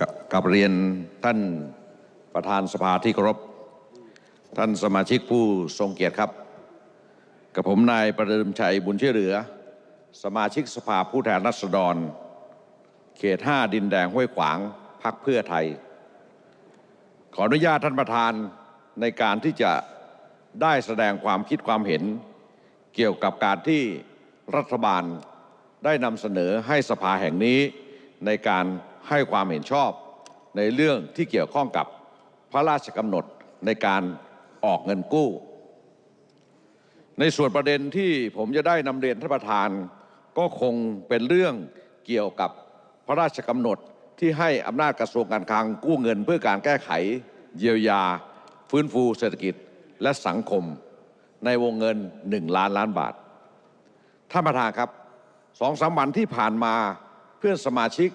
กับกับเรียนท่านประธานสภาที่เคารพ ท่านสมาชิกผู้ทรงเกียรติครับ กับผมนายประเดิมชัยบุญเชื่อเหลือ สมาชิกสภาผู้แทนราษฎร เขต 5 ดินแดงห้วยขวางพักเพื่อไทย ขออนุญาตท่านประธานในการที่จะได้แสดงความคิดความเห็น เกี่ยวกับการที่รัฐบาลได้นำเสนอให้สภาแห่งนี้ในการ ให้ความเห็นชอบในเรื่องที่เกี่ยวข้องกับพระราชกำหนดในการออกเงินกู้ ในส่วนประเด็นที่ผมจะได้นำเรียนท่านประธาน ก็คงเป็นเรื่องเกี่ยวกับพระราชกำหนดที่ให้อำนาจกระทรวงการคลังกู้เงินเพื่อการแก้ไข เยียวยา ฟื้นฟูเศรษฐกิจและสังคม ในวงเงิน 1 ล้านล้านบาท ท่านประธานครับสองสามวันที่ผ่านมาเพื่อนสมาชิก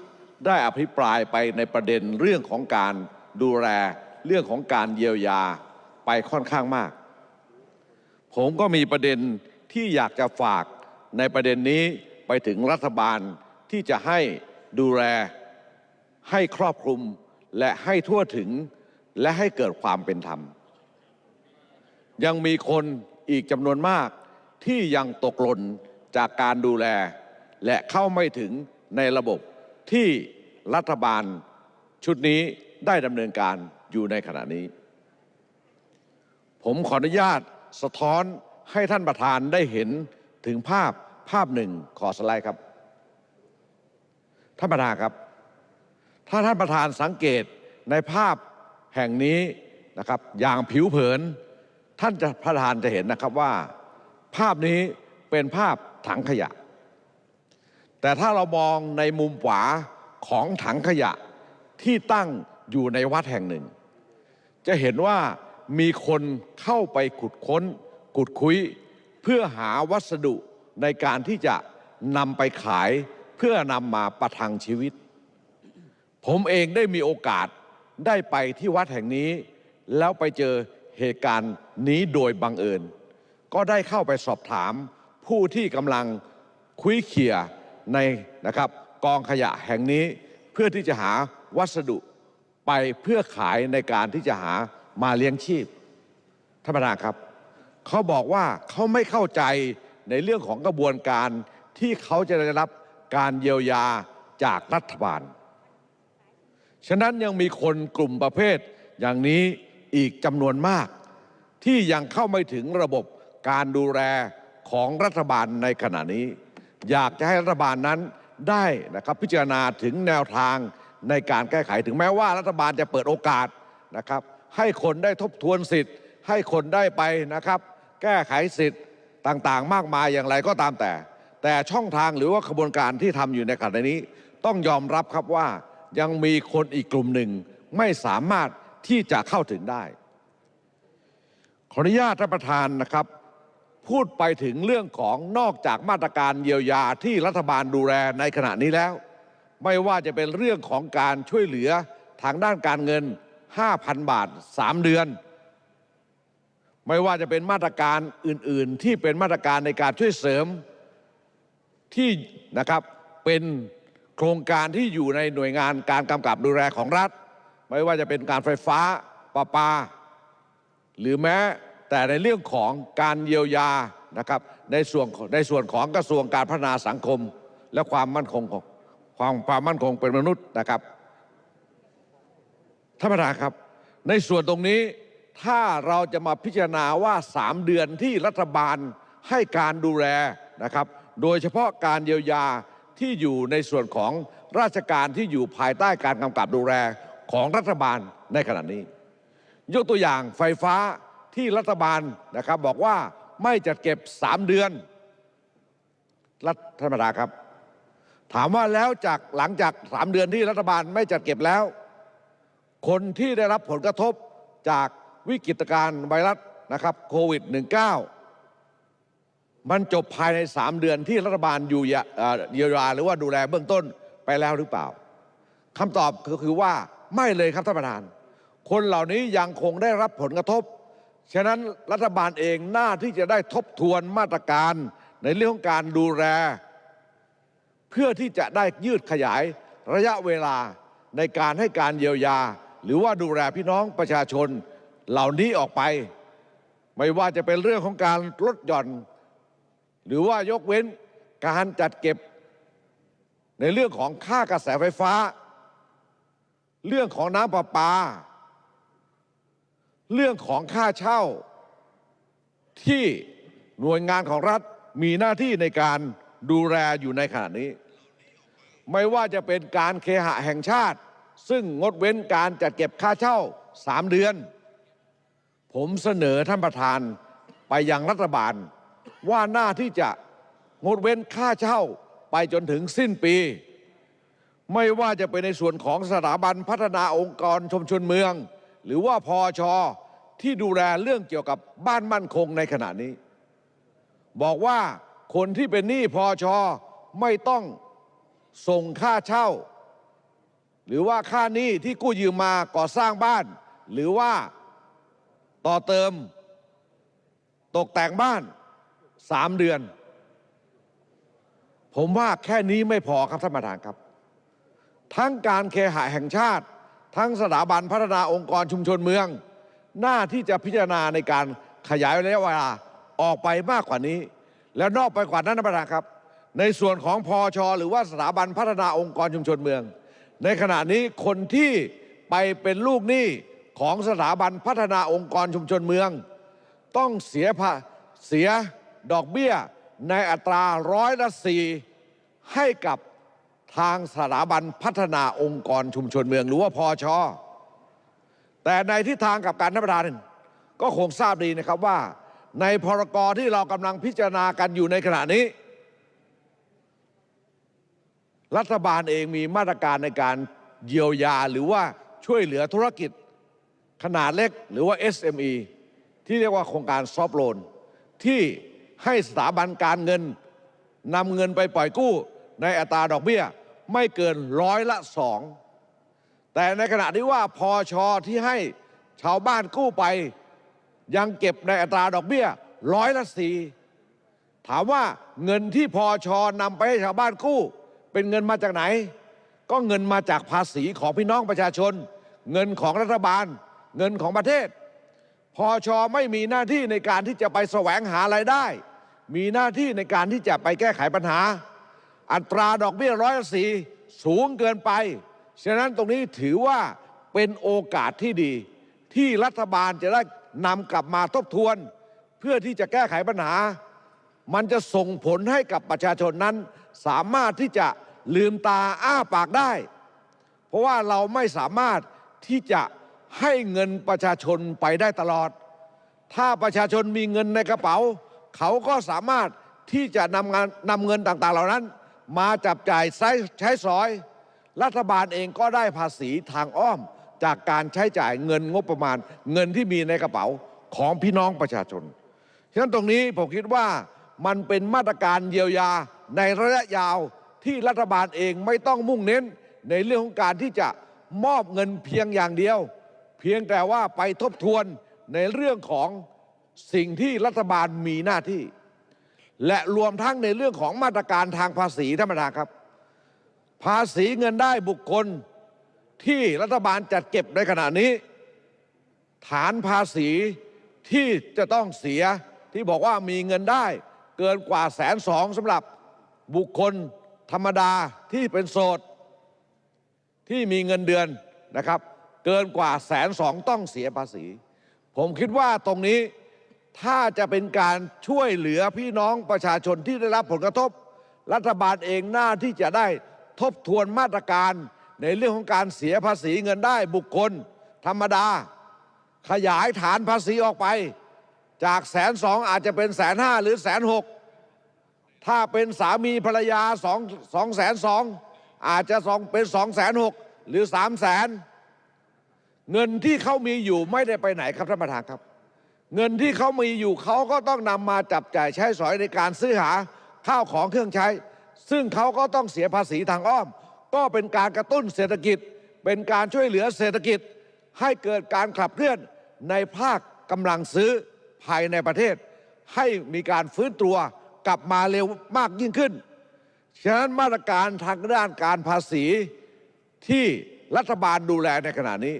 ได้อภิปรายไปในประเด็นเรื่องของการดูแลเรื่องของการเยียวยาไปค่อนข้างมาก ผมก็มีประเด็นที่อยากจะฝากในประเด็นนี้ไปถึงรัฐบาลที่จะให้ดูแลให้ครอบคลุมและให้ทั่วถึงและให้เกิดความเป็นธรรม ยังมีคนอีกจำนวนมากที่ยังตกหล่นจากการดูแล และเข้าไม่ถึงในระบบที่ รัฐบาลชุดนี้ได้ดำเนินการอยู่ในขณะนี้ ผมขออนุญาตสะท้อนให้ท่านประธานได้เห็นถึงภาพภาพหนึ่งขอสไลด์ครับ ท่านประธานครับ ถ้าท่านประธานสังเกตในภาพแห่งนี้นะครับ อย่างผิวเผิน ท่านจะประธานจะเห็นนะครับว่า ภาพนี้เป็นภาพถังขยะ แต่ถ้าเรามองในมุมขวา ของถังขยะที่ตั้งอยู่ในวัดแห่งหนึ่ง จะเห็นว่ามีคนเข้าไปขุดค้น ขุดคุย เพื่อหาวัสดุในการที่จะนำไปขายเพื่อนำมาประทังชีวิต ผมเองได้มีโอกาสได้ไปที่วัดแห่งนี้ แล้วไปเจอเหตุการณ์นี้โดยบังเอิญ ก็ได้เข้าไปสอบถามผู้ที่กำลังคุยเขี่ยในนะครับ กองขยะแห่งนี้เพื่อที่จะหาวัสดุไปเพื่อขายในการที่จะหามาเลี้ยงชีพท่านประธานครับเขาบอกว่าเขาไม่เข้าใจในเรื่องของกระบวนการที่เขาจะได้รับการเยียวยาจากรัฐบาล ฉะนั้นยังมีคนกลุ่มประเภทอย่างนี้อีกจำนวนมาก ที่ยังเข้าไม่ถึงระบบการดูแลของรัฐบาลในขณะนี้ อยากจะให้รัฐบาลนั้น ได้นะครับพิจารณาถึงแนวทางในการแก้ไขถึงแม้ว่ารัฐบาลจะเปิดโอกาสนะครับ ให้คนได้ทบทวนสิทธิ์ ให้คนได้ไปนะครับ แก้ไขสิทธิ์ต่างๆ มากมายอย่างไรก็ตามแต่ แต่ช่องทางหรือว่าขบวนการที่ทำอยู่ในขณะนี้ ต้องยอมรับครับว่ายังมีคนอีกกลุ่มหนึ่งไม่สามารถที่จะเข้าถึงได้ ขออนุญาตท่านประธานนะครับ พูดไปถึงเรื่องของนอกจากมาตรการเยียวยาที่รัฐบาลดูแลในขณะนี้แล้ว ไม่ว่าจะเป็นเรื่องของการช่วยเหลือทางด้านการเงิน 5,000 บาท 3 เดือน ไม่ว่าจะเป็นมาตรการอื่น ๆ ที่เป็นมาตรการในการช่วยเสริมที่นะครับเป็นโครงการที่อยู่ในหน่วยงานการกำกับดูแลของรัฐ ไม่ว่าจะเป็นการไฟฟ้าประปา หรือแม้ แต่ในเรื่องของการเยียวยานะครับในส่วนในส่วนของกระทรวงการพัฒนาสังคม และความมั่นคงของความความมั่นคงเป็นมนุษย์นะครับท่านประธานครับ ในส่วนตรงนี้ถ้าเราจะมาพิจารณาว่า 3 เดือนที่รัฐบาลให้การดูแลนะครับ โดยเฉพาะการเยียวยาที่อยู่ในส่วนของราชการที่อยู่ภายใต้การกำกับดูแลของรัฐบาลในขณะนี้ ยกตัวอย่างไฟฟ้า ที่รัฐบาลนะครับบอกว่าไม่จัดเก็บ3เดือน รัฐธรรมดาครับ ถามว่าแล้วจากหลังจาก3เดือนที่รัฐบาลไม่จัดเก็บแล้ว คนที่ได้รับผลกระทบจากวิกฤตการณ์ไวรัสนะครับโควิด -19 มันจบภายใน 3 เดือนที่รัฐบาลอยู่เยียวยาหรือว่าดูแลเบื้องต้นไปแล้วหรือเปล่าคำตอบก็คือว่าไม่เลยครับท่านประธาน คนเหล่านี้ยังคงได้รับผลกระทบ ฉะนั้นรัฐบาลเองหน้าที่จะได้ทบทวนมาตรการในเรื่องของการดูแล เพื่อที่จะได้ยืดขยายระยะเวลาในการให้การเยียวยา หรือว่าดูแลพี่น้องประชาชนเหล่านี้ออกไป ไม่ว่าจะเป็นเรื่องของการลดหย่อน หรือว่ายกเว้นการจัดเก็บ ในเรื่องของค่ากระแสไฟฟ้า เรื่องของน้ำประปา เรื่องของค่าเช่า ที่หน่วยงานของรัฐมีหน้าที่ในการดูแลอยู่ในขณะนี้ ไม่ว่าจะเป็นการเคหะแห่งชาติ ซึ่งงดเว้นการจัดเก็บค่าเช่าสามเดือน ผมเสนอท่านประธานไปยังรัฐบาล ว่าหน้าที่จะงดเว้นค่าเช่าไปจนถึงสิ้นปี ไม่ว่าจะเป็นในส่วนของสถาบันพัฒนาองค์กรชุมชนเมือง หรือว่าพอชอที่ดูแลเรื่องเกี่ยวกับบ้านมั่นคงในขณะนี้ บอกว่าคนที่เป็นหนี้พอชอไม่ต้องส่งค่าเช่า หรือว่าค่าหนี้ที่กู้ยืมมาก่อสร้างบ้าน หรือว่าต่อเติม ตกแต่งบ้านสามเดือน ผมว่าแค่นี้ไม่พอครับท่านประธานครับ ทั้งการเคหะแห่งชาติ ทั้งสถาบันพัฒนาองค์กรชุมชนเมือง หน้าที่จะพิจารณาในการขยายระยะเวลาออกไปมากกว่านี้ แล้วนอกไปกว่านั้นนะประธานครับ ในส่วนของพอชหรือว่าสถาบันพัฒนาองค์กรชุมชนเมือง ในขณะนี้คนที่ไปเป็นลูกหนี้ของสถาบันพัฒนาองค์กรชุมชนเมือง ต้องเสียภาเสียดอกเบี้ยในอัตราร้อยละสี่ให้กับ ทางสถาบันพัฒนาองค์กรชุมชนเมือง หรือว่าพอชอแต่ในทิศทางกับการท่านประธานก็คงทราบดีนะครับว่า ในพรกที่เรากำลังพิจารณากันอยู่ในขณะนี้ รัฐบาลเองมีมาตรการในการเยียวยาหรือว่าช่วยเหลือธุรกิจขนาดเล็กหรือว่า SME ที่เรียกว่าโครงการซอฟโลนที่ให้สถาบันการเงินนำเงินไปปล่อยกู้ในอัตราดอกเบี้ย ไม่เกินร้อยละสองแต่ในขณะที่ว่าพอชอที่ให้ชาวบ้านกู้ไป ยังเก็บในอัตราดอกเบี้ยร้อยละสี่ถามว่าเงินที่พอชอนำไปให้ชาวบ้านกู้ เป็นเงินมาจากไหน ก็เงินมาจากภาษีของพี่น้องประชาชน เงินของรัฐบาล เงินของประเทศ พอชอไม่มีหน้าที่ในการที่จะไปแสวงหาไรายได้ มีหน้าที่ในการที่จะไปแก้ไขปัญหา อัตราดอกเบี้ยร้อยละสี่สูงเกินไป ฉะนั้นตรงนี้ถือว่าเป็นโอกาสที่ดี ที่รัฐบาลจะได้นำกลับมาทบทวน เพื่อที่จะแก้ไขปัญหา มันจะส่งผลให้กับประชาชนนั้น สามารถที่จะลืมตาอ้าปากได้ เพราะว่าเราไม่สามารถที่จะให้เงินประชาชนไปได้ตลอด ถ้าประชาชนมีเงินในกระเป๋า เขาก็สามารถที่จะนำงานนำเงินต่างๆ เหล่านั้น มาจับจ่ายใช้สอย รัฐบาลเองก็ได้ภาษีทางอ้อม จากการใช้จ่ายเงินงบประมาณ เงินที่มีในกระเป๋าของพี่น้องประชาชนฉะนั้นตรงนี้ผมคิดว่ามันเป็นมาตรการเยียวยาในระยะยาวที่รัฐบาลเองไม่ต้องมุ่งเน้นในเรื่องของการที่จะมอบเงินเพียงอย่างเดียว เพียงแต่ว่าไปทบทวนในเรื่องของสิ่งที่รัฐบาลมีหน้าที่ และรวมทั้งในเรื่องของมาตรการทางภาษีท่านประธานครับ ภาษีเงินได้บุคคลที่รัฐบาลจัดเก็บในขณะนี้ ฐานภาษีที่จะต้องเสียที่บอกว่ามีเงินได้เกินกว่าแสนสองสำหรับบุคคลธรรมดาที่เป็นโสดที่มีเงินเดือนนะครับ เกินกว่าแสนสองต้องเสียภาษี ผมคิดว่าตรงนี้ ถ้าจะเป็นการช่วยเหลือพี่น้องประชาชนที่ได้รับผลกระทบ รัฐบาลเองหน้าที่จะได้ทบทวนมาตรการในเรื่องของการเสียภาษีเงินได้บุคคล ธรรมดา ขยายฐานภาษีออกไป จากแสนสองอาจจะเป็นแสนห้าหรือแสนหกถ้าเป็นสามีภรรยาสองสองแสนสองอาจจะสองเป็นสองแสนหกหรือสามแสนเงินที่เขามีอยู่ไม่ได้ไปไหนครับท่านประธานครับ เงินที่เขามีอยู่เขาก็ต้องนำมาจับจ่ายใช้สอยในการซื้อหาข้าวของเครื่องใช้ ซึ่งเขาก็ต้องเสียภาษีทางอ้อม ก็เป็นการกระตุ้นเศรษฐกิจ เป็นการช่วยเหลือเศรษฐกิจ ให้เกิดการขับเคลื่อนในภาคกำลังซื้อภายในประเทศ ให้มีการฟื้นตัวกลับมาเร็วมากยิ่งขึ้น ฉะนั้นมาตรการทางด้านการภาษีที่รัฐบาลดูแลในขณะนี้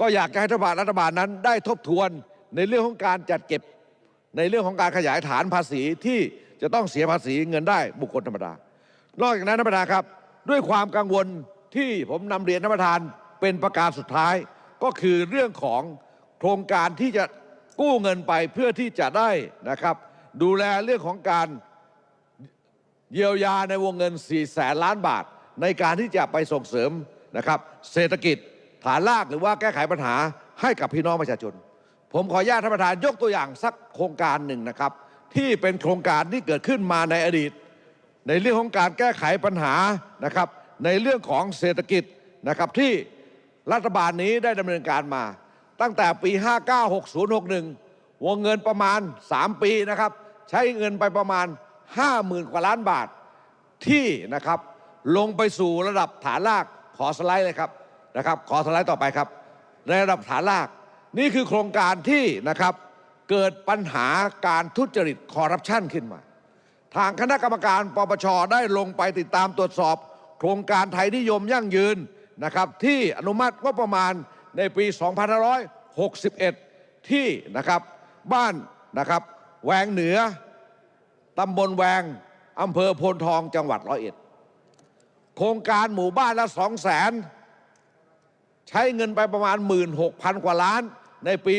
ก็อยากจะให้รัฐบาลรัฐบาลนั้น ได้ทบทวนในเรื่องของการจัดเก็บในเรื่องของการขยายฐานภาษีที่จะต้องเสียภาษีเงินได้บุคคลธรรมดา นอกจากนั้นท่านประธานครับ ด้วยความกังวลที่ผมนำเรียนท่านประธานเป็นประการสุดท้าย ก็คือเรื่องของโครงการที่จะกู้เงินไปเพื่อที่จะได้นะครับ ดูแลเรื่องของการเยียวยาในวงเงิน4แสนล้านบาท ในการที่จะไปส่งเสริมนะครับ เศรษฐกิจ ฐานรากหรือว่าแก้ไขปัญหาให้กับพี่น้องประชาชน ผมขออนุญาตท่านประธานยกตัวอย่างสักโครงการหนึ่งนะครับ ที่เป็นโครงการที่เกิดขึ้นมาในอดีต ในเรื่องของการแก้ไขปัญหานะครับในเรื่องของเศรษฐกิจนะครับที่รัฐบาลนี้ได้ดำเนินการมา ตั้งแต่ปี 596061 วงเงินประมาณ 3 ปีนะครับ ใช้เงินไปประมาณ 50,000 กว่าล้านบาทที่นะครับลงไปสู่ระดับฐานรากขอสไลด์เลยครับ นะครับ ขอสไลด์ต่อไปครับ ในระดับฐานราก นี่คือโครงการที่นะครับเกิดปัญหาการทุจริตคอร์รัปชันขึ้นมา ทางคณะกรรมการปปชได้ลงไปติดตามตรวจสอบ โครงการไทยนิยมยั่งยืนนะครับที่อนุมัติงบประมาณในปี 2561 ที่นะครับบ้านนะครับแวงเหนือตำบลแวงอำเภอโพนทองจังหวัดร้อยเอ็ด โครงการหมู่บ้านละสองแสน ใช้เงินไปประมาณ 16,000 กว่าล้าน ในปี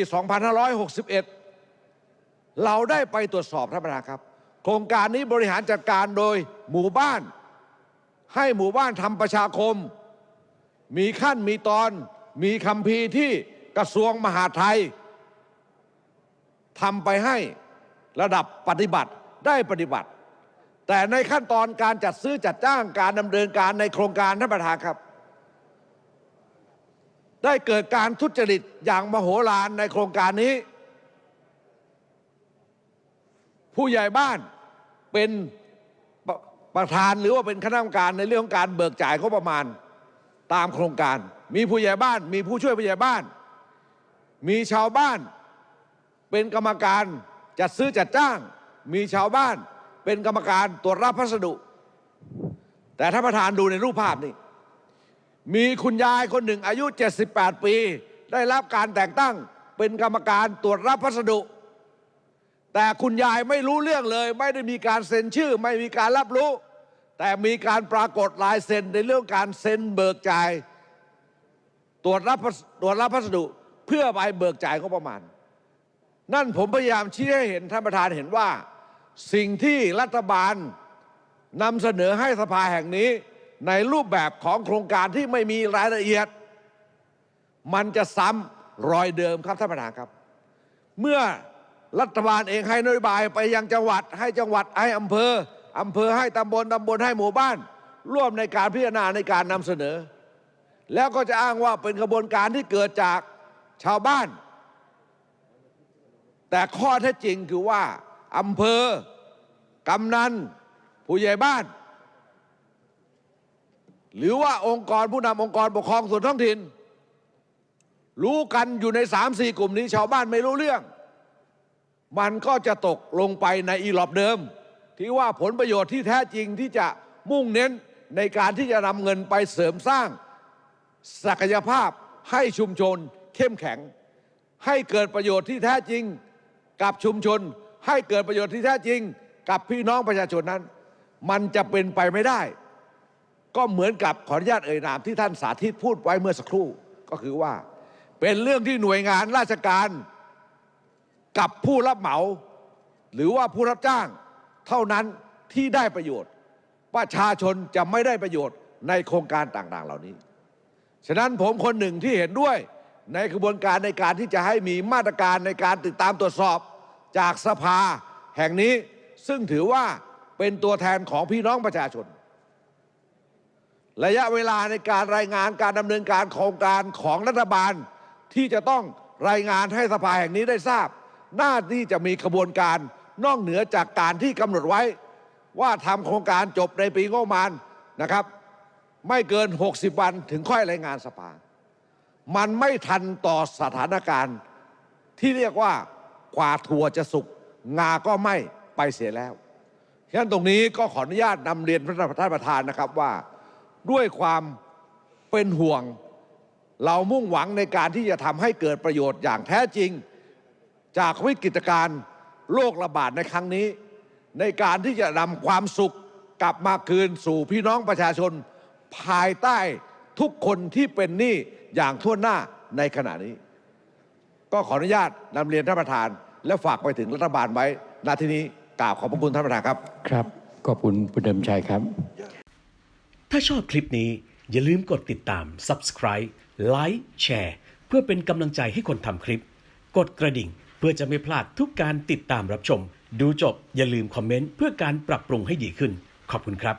2561 เราได้ไปตรวจสอบท่านประธานครับ โครงการนี้บริหารจัดการโดยหมู่บ้าน ให้หมู่บ้านทำประชาคม มีขั้นมีตอน มีคำพีที่กระทรวงมหาดไทยทำไปให้ระดับปฏิบัติได้ปฏิบัติ แต่ในขั้นตอนการจัดซื้อจัดจ้างการดำเนินการในโครงการท่านประธานครับ ได้เกิดการทุจริตอย่างมโหฬารในโครงการนี้ ผู้ใหญ่บ้านเป็นปประธานหรือว่าเป็นคณะกรรมการในเรื่องของการเบิกจ่ายงบประมาณตามโครงการ มีผู้ใหญ่บ้าน มีผู้ช่วยผู้ใหญ่บ้าน มีชาวบ้าน เป็นกรรมการจัดซื้อจัดจ้าง มีชาวบ้าน เป็นกรรมการตรวจรับพัสดุ แต่ท่านประธานดูในรูปภาพนี้ มีคุณยายคนหนึ่งอายุ 78 ปี ได้รับการแต่งตั้งเป็นกรรมการตรวจรับพัสดุ แต่คุณยายไม่รู้เรื่องเลย ไม่ได้มีการเซ็นชื่อ ไม่มีการรับรู้ แต่มีการปรากฏลายเซ็นในเรื่องการเซ็นเบิกจ่ายตรวจรับตรวจรับพัสดุเพื่อไปเบิกจ่ายก็ประมาณ นั่นผมพยายามชี้ให้เห็นท่านประธานเห็นว่า สิ่งที่รัฐบาลนำเสนอให้สภาแห่งนี้ ในรูปแบบของโครงการที่ไม่มีรายละเอียด มันจะซ้ำรอยเดิมครับท่านประธานครับ เมื่อรัฐบาลเองให้นโยบายไปยังจังหวัด ให้จังหวัดให้อำเภออำเภอให้ตำบลตำบลให้หมู่บ้าน ร่วมในการพิจารณาในการนำเสนอ แล้วก็จะอ้างว่าเป็นกระบวนการที่เกิดจากชาวบ้าน แต่ข้อเท็จจริงคือว่าอำเภอกำนันผู้ใหญ่บ้าน หรือว่าองค์กรผู้นำองค์กรปกครองส่วนท้องถิ่น รู้กันอยู่ในสามสี่กลุ่มนี้ชาวบ้านไม่รู้เรื่อง มันก็จะตกลงไปในอีหลอบเดิม ที่ว่าผลประโยชน์ที่แท้จริงที่จะมุ่งเน้นในการที่จะนำเงินไปเสริมสร้าง ศักยภาพให้ชุมชนเข้มแข็ง ให้เกิดประโยชน์ที่แท้จริงกับชุมชน ให้เกิดประโยชน์ที่แท้จริง กับพี่น้องประชาชนนั้น มันจะเป็นไปไม่ได้ ก็เหมือนกับขออนุญาตเอ่ยนามที่ท่านสาธิตพูดไว้เมื่อสักครู่ก็คือว่า เป็นเรื่องที่หน่วยงานราชการกับผู้รับเหมา หรือว่าผู้รับจ้าง เท่านั้นที่ได้ประโยชน์ ประชาชนจะไม่ได้ประโยชน์ในโครงการต่างๆ เหล่านี้ ฉะนั้นผมคนหนึ่งที่เห็นด้วยในกระบวนการในการที่จะให้มีมาตรการในการติดตามตรวจสอบจากสภาแห่งนี้ซึ่งถือว่าเป็นตัวแทนของพี่น้องประชาชน ระยะเวลาในการรายงานการดำเนินการโครงการของรัฐบาล ที่จะต้องรายงานให้สภาแห่งนี้ได้ทราบ หน่าที่จะมีกระบวนการนอกเหนือจากการที่กำหนดไว้ ว่าทำโครงการจบในปีงบประมาณนะครับ ไม่เกิน 60 วันถึงค่อยรายงานสภา มันไม่ทันต่อสถานการณ์ ที่เรียกว่ากว่าถั่วจะสุกงาก็ไม่ไปเสียแล้วฉะนั้นตรงนี้ก็ขออนุญาตนำเรียนพระท่านประธานนะครับว่า ด้วยความเป็นห่วง เรามุ่งหวังในการที่จะทำให้เกิดประโยชน์อย่างแท้จริง จากวิกฤตการณ์โรคระบาดในครั้งนี้ ในการที่จะนำความสุขกลับมาคืนสู่พี่น้องประชาชน ภายใต้ทุกคนที่เป็นหนี้อย่างทั่วหน้าในขณะนี้ ก็ขออนุญาตนำเรียนท่านประธาน และฝากไปถึงรัฐบาลไว้ณที่นี้กราบขอบพระคุณท่านประธานครับ ครับ ขอบคุณคุณเดิมชัยครับ ถ้าชอบคลิปนี้อย่าลืมกดติดตาม subscribe ไลค์แชร์เพื่อเป็นกำลังใจให้คนทำคลิป กดกระดิ่งเพื่อจะไม่พลาดทุกการติดตามรับชม ดูจบอย่าลืมคอมเมนต์เพื่อการปรับปรุงให้ดีขึ้น ขอบคุณครับ